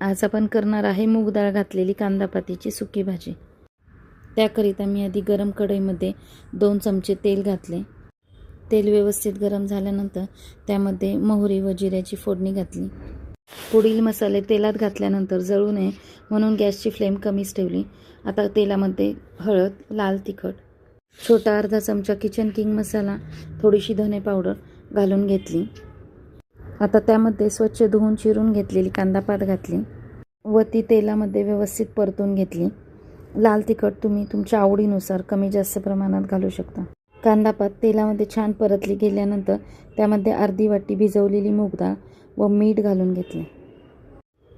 आज आपण करणार आहे मूग डाळ घातलेली कांदापातीची सुकी भाजी. त्याकरिता मी आधी गरम कढईमध्ये दोन चमचे तेल घातले. तेल व्यवस्थित गरम झाल्यानंतर त्यामध्ये मोहरी व जिऱ्याची फोडणी घातली. पुढील मसाले तेलात घातल्यानंतर जळू नये म्हणून गॅसची फ्लेम कमीच ठेवली. आता तेलामध्ये हळद लाल तिखट छोटा अर्धा चमचा किचन किंग मसाला थोडीशी धने पावडर घालून घेतली. आता त्यामध्ये स्वच्छ धुवून चिरून घेतलेली कांदापात घातली व ती तेलामध्ये व्यवस्थित परतून घेतली. लाल तिखट तुम्ही तुमच्या आवडीनुसार कमी जास्त प्रमाणात घालू शकता. कांदापात तेलामध्ये छान परतली गेल्यानंतर त्यामध्ये अर्धी वाटी भिजवलेली मूग डाळ व मीठ घालून घेतले.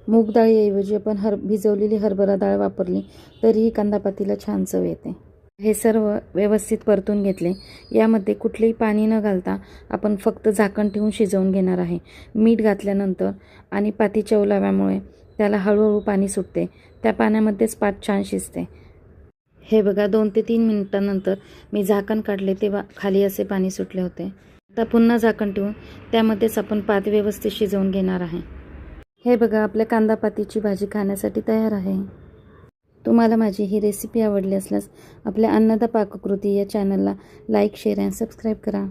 मूग डाळीऐवजी आपण हर भिजवलेली हरभरा डाळ वापरली तरीही कांदापातीला छान चव येते. हे सर्व व्यवस्थित परतून घेतले. यामध्ये कुठलेही पाणी न घालता आपण फक्त झाकण ठेवून शिजवून घेणार आहे. मीठ घातल्यानंतर आणि पातीच्या ओलाव्यामुळे त्याला हळूहळू पाणी सुटते. त्या पाण्यामध्येच पात छान शिजते. हे बघा दोन ते तीन मिनिटानंतर मी झाकण काढले तेव्हा खाली असे पाणी सुटले होते. आता पुन्हा झाकण ठेवून त्यामध्येच आपण पात व्यवस्थित शिजवून घेणार आहे. हे बघा आपल्या कांदापातीची भाजी खाण्यासाठी तयार आहे. तुम्हाला माझी ही रेसिपी आवडली असल्यास आपल्या अन्नदा पाककृती या चॅनलला लाईक शेअर अँड सबस्क्राईब करा.